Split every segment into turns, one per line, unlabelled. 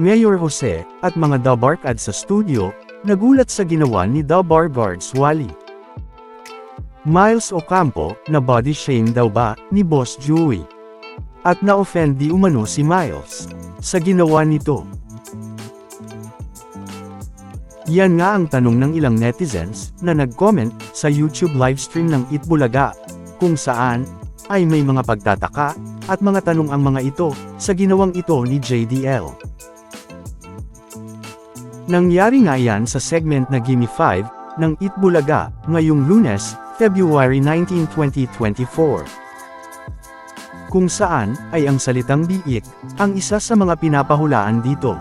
Mayor Jose, at mga Dabarkad sa studio, nagulat sa ginawa ni Dabar Guards Wally. Miles Ocampo, na body shame daw ba, ni Boss Joey? At na-offend di umano si Miles, sa ginawa nito. Yan nga ang tanong ng ilang netizens, na nag-comment sa YouTube livestream ng Itbulaga, kung saan, ay may mga pagtataka, at mga tanong ang mga ito, sa ginawang ito ni JDL. Nangyari nga yan sa segment na Gimme 5, ng Itbulaga, ngayong lunes, February 19, 2024. Kung saan, ay ang salitang biik, ang isa sa mga pinapahulaan dito.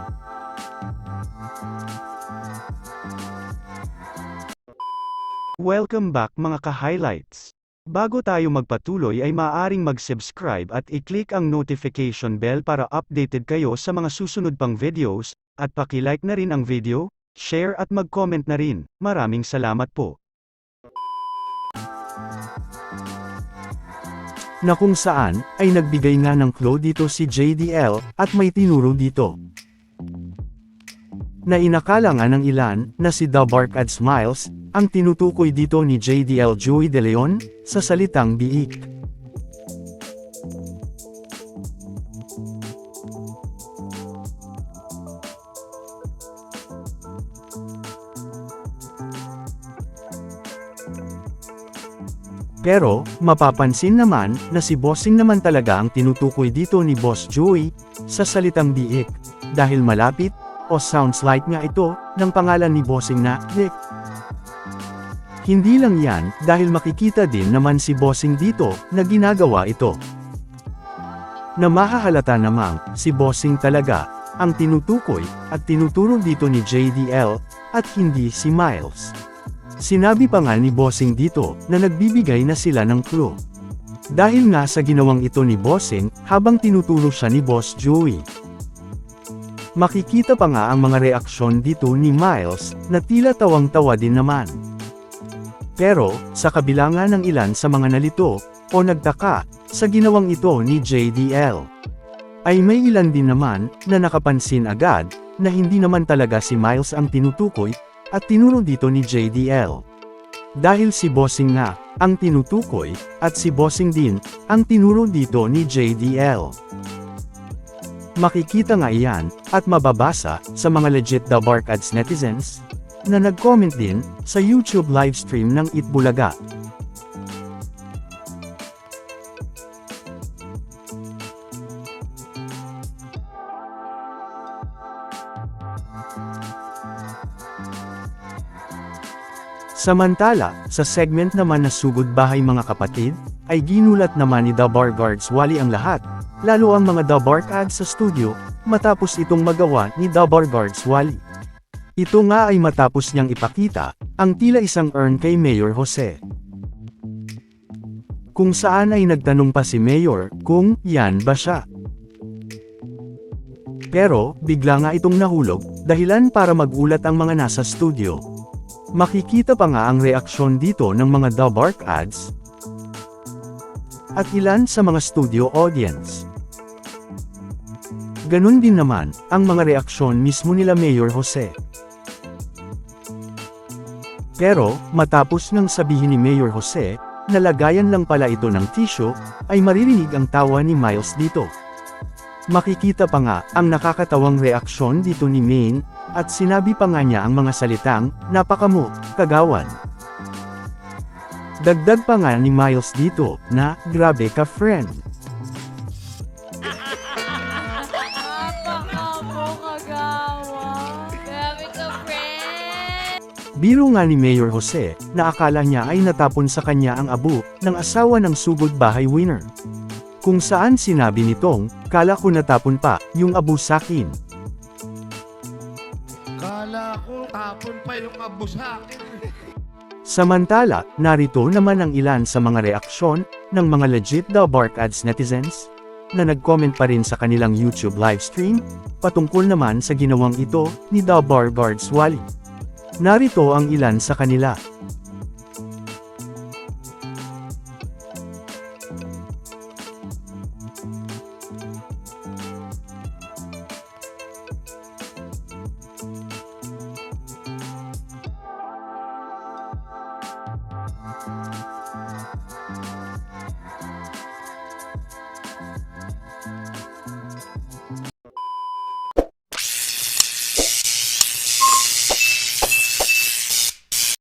Welcome back mga ka-highlights. Bago tayo magpatuloy ay maaaring mag-subscribe at i-click ang notification bell para updated kayo sa mga susunod pang videos, at paki-like na rin ang video, share at mag-comment na rin. Maraming salamat po. Na kung saan, ay nagbigay nga ng clue dito si JDL, at may tinuro dito. Na inakala nga ng ilan, na si The Bark at Smiles, ang tinutukoy dito ni JDL Joey De Leon, sa salitang biik. Pero, mapapansin naman, na si Bossing naman talaga ang tinutukoy dito ni Boss Joey, sa salitang biik, dahil malapit, o sounds like nga ito, ng pangalan ni Bossing na, Nick. Hindi lang yan, dahil makikita din naman si Bossing dito, na ginagawa ito. Na mahahalata namang, si Bossing talaga, ang tinutukoy, at tinuturo dito ni JDL, at hindi si Miles. Sinabi pa nga ni Bossing dito, na nagbibigay na sila ng clue. Dahil nga sa ginawang ito ni Bossing, habang tinuturo siya ni Boss Joey. Makikita pa nga ang mga reaksyon dito ni Miles, na tila tawang-tawa din naman. Pero, sa kabila nga ng ilan sa mga nalito, o nagtaka, sa ginawang ito ni JDL, ay may ilan din naman, na nakapansin agad, na hindi naman talaga si Miles ang tinutukoy, at tinuro dito ni JDL. Dahil si Bossing nga, ang tinutukoy, at si Bossing din, ang tinuro dito ni JDL. Makikita nga iyan, at mababasa, sa mga legit The Bark Ads netizens, na nag-comment din, sa YouTube livestream ng Itbulaga. Samantala, sa segment naman na Sugod Bahay Mga Kapatid, ay ginulat naman ni The Bar Guards Wally ang lahat, lalo ang mga The Bar Ads sa studio, matapos itong magawa ni The Bar Guards Wally. Ito nga ay matapos niyang ipakita, ang tila isang earn kay Mayor Jose. Kung saan ay nagtanong pa si Mayor, kung, yan ba siya? Pero, bigla nga itong nahulog, dahilan para magulat ang mga nasa studio. Makikita pa nga ang reaksyon dito ng mga The ads, at ilan sa mga studio audience. Ganun din naman, ang mga reaksyon mismo nila Mayor Jose. Pero, matapos nang sabihin ni Mayor Jose, nalagayan lang pala ito ng tissue, ay maririnig ang tawa ni Miles dito. Makikita pa nga, ang nakakatawang reaksyon dito ni Maine, at sinabi pa nga niya ang mga salitang, napakamo, kagawan. Dagdag pa nga ni Miles dito, na. Grabe ka, friend. Biro nga ni Mayor Jose, na akala niya ay natapon sa kanya ang abo, ng asawa ng sugod bahay winner. Kung saan sinabi nitong, kala ko natapon pa, yung abo sakin.
Kala ko tapon pa yung abo sa.
Samantala, narito naman ang ilan sa mga reaksyon, ng mga legit The Bark Ads netizens, na nag-comment pa rin sa kanilang YouTube livestream, patungkol naman sa ginawang ito, ni The Bar Guards Wally. Narito ang ilan sa kanila.